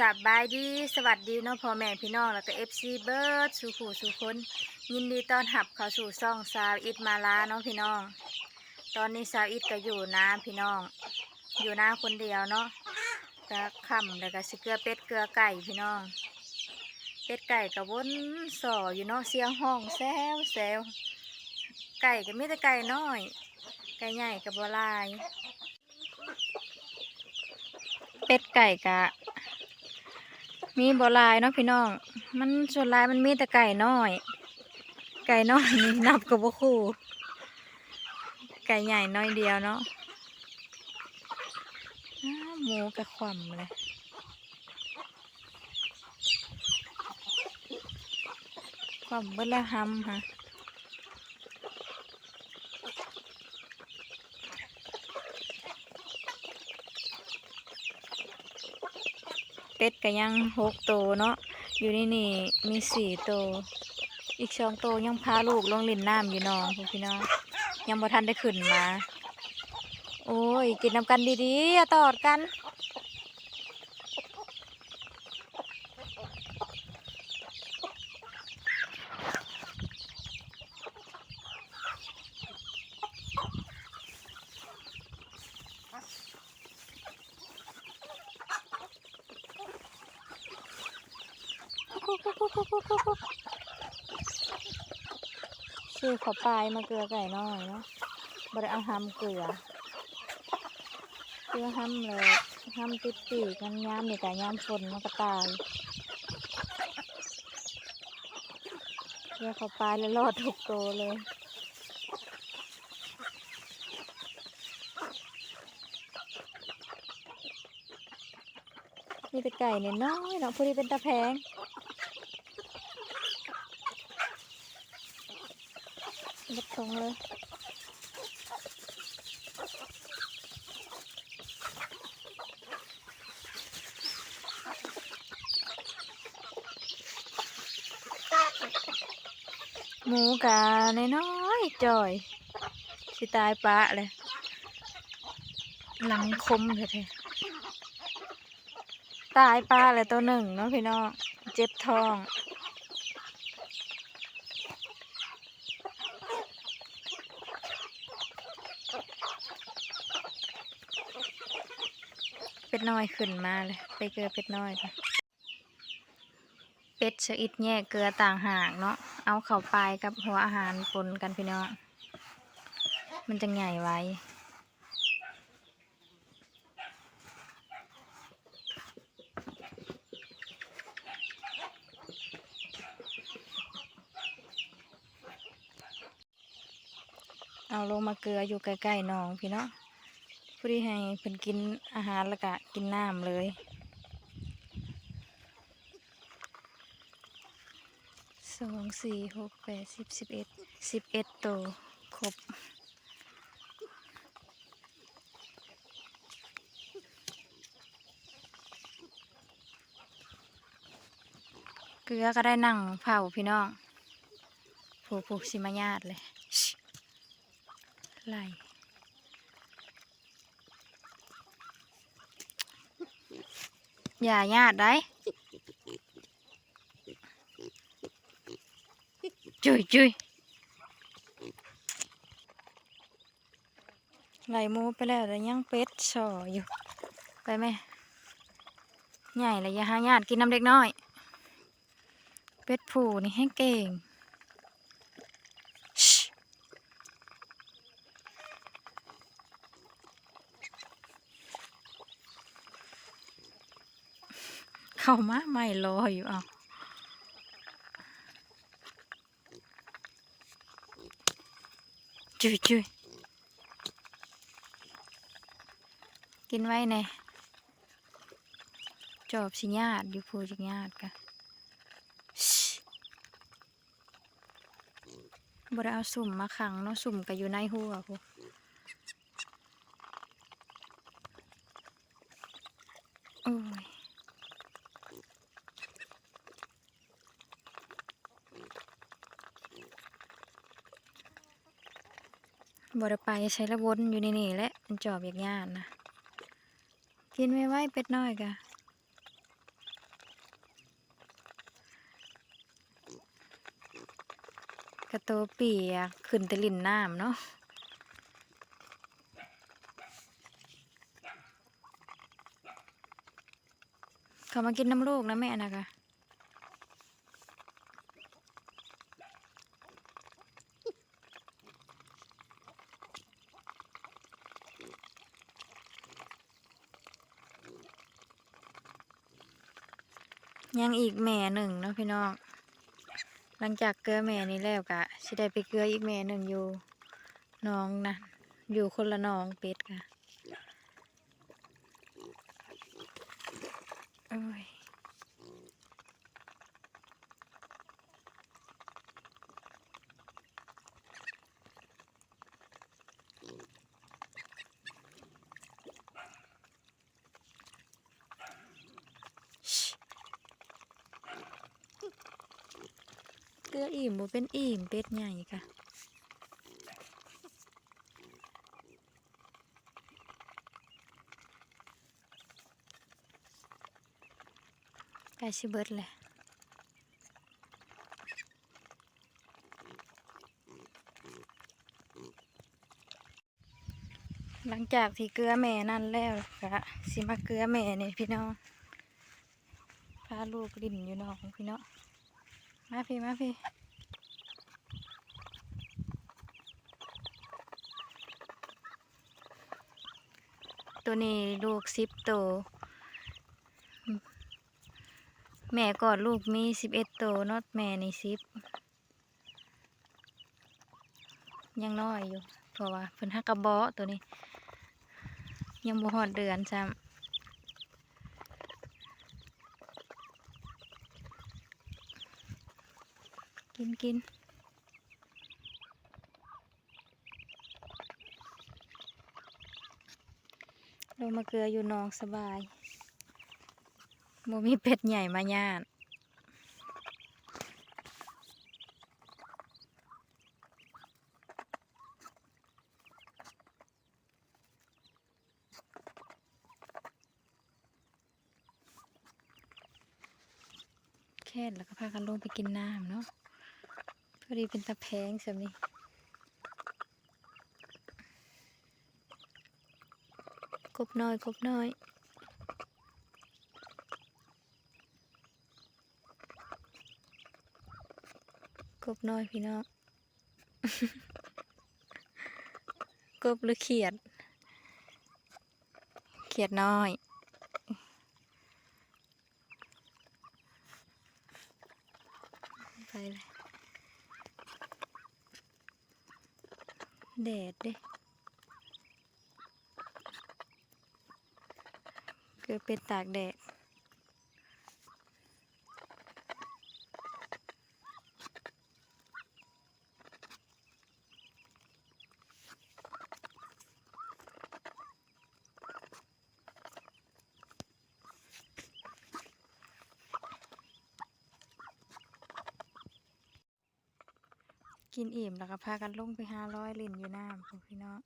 สบายดีสวัสดีเนาะพ่อแม่พี่น้องแล้วก็เอฟซีเบิร์ดสู่ผู้สู่คนยินดีต้อนรับเข้าสู่ซ่องสาวอิดมาลาเนาะพี่น้อง ตอนนี้สาวอิดก็อยู่นะพี่น้อง อยู่นะคนเดียวเนาะก็คำแล้วก็สิเกลือเป็ดเกลือไก่พี่น้อง เป็ดไก่ก็วนส่ออยู่เนาะเสียงห้องแซวแซวไก่ก็มีแต่ไก่น้อย ไก่ใหญ่กับบัวลาย เป็ดไก่กะ มีบัวลายเนาะพี่น้อง มันส่วนลายมันมีแต่ไก่น้อย ไก่น้อยนี่นับกับบ่คู่ ไก่ใหญ่น้อยเดียวเนาะหมูกระขวมเลยขวมเบิดแล้วหำฮะ เป็ดก็ยังหกโตวเนาะอยู่นี่นี่มีสี่โตวอีกสองโตวยังพาลูกลงเล่นน้ำอยู่นองพี่น้องยังบ่ทันได้ขึ้นมา โอ้ย กินน้ำกันดีๆอย่าตอดกัน ชื่อขอปลายมาเกลือไก่น้อยเนาะบริอาห้ำเกลือเกลือห้ำเลยห้ำติดปีกันย้ำนี่แต่ย้ำฝนมันก็ตายเกลือขอปลายแล้วรอดทุกโตเลยมีแต่ไก่เนี่ยน้อยเนาะพอดีเป็นตาแพง บัดทงเลยหมูกานน้อยๆจ่อย สิตายปะเลย หลังคมเลยเทตายปลาเลยตัวหนึ่งเนาะพี่น้อง เจ็บท้อง เป็ดน้อยขึ้นมาเลย ไปเกลือเป็ดน้อยค่ะเป็ดชะอิดแยกเกลือต่างหากเนาะ เอาเข้าไปกับหัวอาหารปนกันพี่น้อง มันจะใหญ่ไว้ เอาลงมาเกลืออยู่ใกล้ๆหนองพี่เนาะ พื่อที่ให้เพิ่นกินอาหารแล้วก็กินน้ำเลยสองสี่หกแปดสิบสิบเอ็ดสิบเอ็ดตัวครบเกลือก็ได้นั่งเผาพี่น้องผูผูกสิมาญาติเลยไหล อย่าญาติได้จุยจุยไหลมูไปแล้วแต่ยังเป็ดชออยู่ ไปไหมใหญ่เลยอย่าหาญาติกินน้ำเด็กน้อย เป็ดผูนี่ให้เก่ง เข้ามาไม่รออยู่เอาจุยจุยกินไว้แน่จอบสิญาติอยู่พูจิญาติกะบ่ได้เอาสุ่มมาขังเนาะสุ่มก็อยู่ในหัวพูโอ้ย บอดไปใช้ระวนอยู่ในนี่แหละมันจอบอยากย่านนะกินไม่ไหวเป็ดน้อยกะกระโตเปีอะขึ้นตะลินน้ำเนาะเขามากินน้ำลูกนะแม่นะคะ ยังอีกแม่หนึ่งเนาะพี่น้อง หลังจากเกลือแม่นี้แล้วกะสิได้ไปเกลืออีกแม่หนึ่งอยู่น้องนะอยู่คนละน้องเป็ดค่ะโอ้ยชิเก ลืออิ่มบ่เป็นอิ่มเป็ดใหญ่ค่ะใกล้สิเบิดเลยหลังจากที่เกลือแม่นั่นแล้วก็สิมาเกลือแม่นี่พี่น้องพาลูกลิ่นอยู่น้องพี่น้อง มาพี่มาพี่ตัวนี้ลูกสิบโตวแม่กอดลูกมีสิบเอ็ดโตวนอดแม่ในสิบยังน้อยอยู่ เพราะว่าเพิ่นฮักกระเบาะตัวนี้ ยังบ่ฮอดเดือนซ้ำ กิน ลงมาเกลืออยู่นองสบายโมมีเป็ดใหญ่มาย่านแค่แล้วก็พากันลงไปกินน้ำเนาะ พอดีเป็นตะแพงสำนี้กบน้อยกบน้อยกบน้อยพี่น้องกบหรือเขียด เขียดน้อย ไปเลย แดดเด้เกิดเป็นตากแดด กินอิ่มแล้วก็พากันลงไปห้าร้อยลินอยู่น้ำพวกพี่น้อง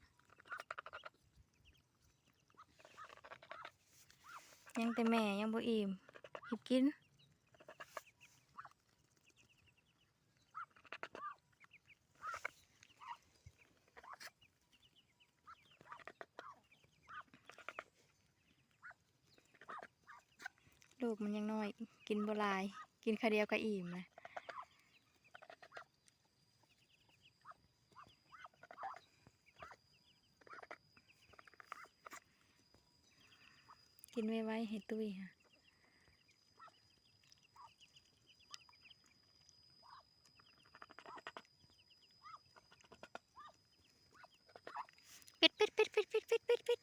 ยังแต่แม่ยังบ่อิ่มหยิบกินลูกมันยังน้อย กินบ่ลาย กินคาเดียวก็อิ่มเล กินไว้ไว้ให้ตุ้ยค่ะปิดปิดปิดปิดปิดปิดปิดปิด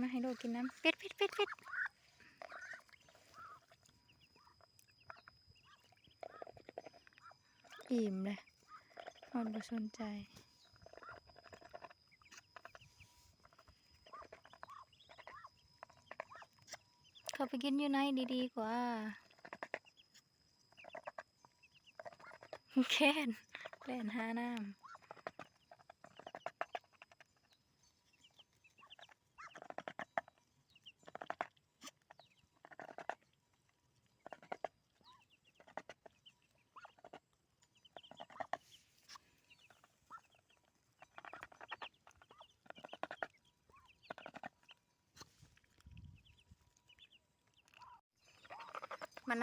มาให้ลูกกินน้ำปิดปิดปิดปิดอิ่มเลยนอนบ่สนใจ เขาไปกินอยู่ไหนดีๆกว่าแค่นแล่นหาน้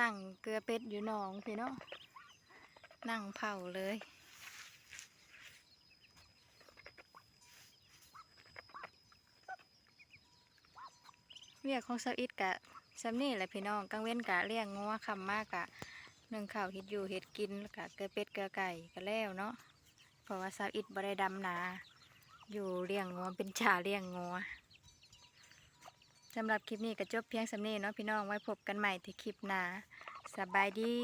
นั่งเกลือเป็ดอยู่หนองพี่น้องนั่งเผาเลยเวียกของสาอิดกะซำนี่แหละพี่น้องกลางเว้นกะเลี้ยงงัวคำมากกะนึ่งข้าวเฮ็ดอยู่เฮ็ดกินกะเกลือเป็ดเกลือไก่ก็แล้วเนาะเพราะว่าสาอิดบ่ได้ดำนา อยู่เลี้ยงงัวเป็นจ่าเลี้ยงงัว สำหรับคลิปนี้ก็จบเพียงสำเนีเนาะพี่น้องไว้พบกันใหม่ที่คลิปหน้าสบายดี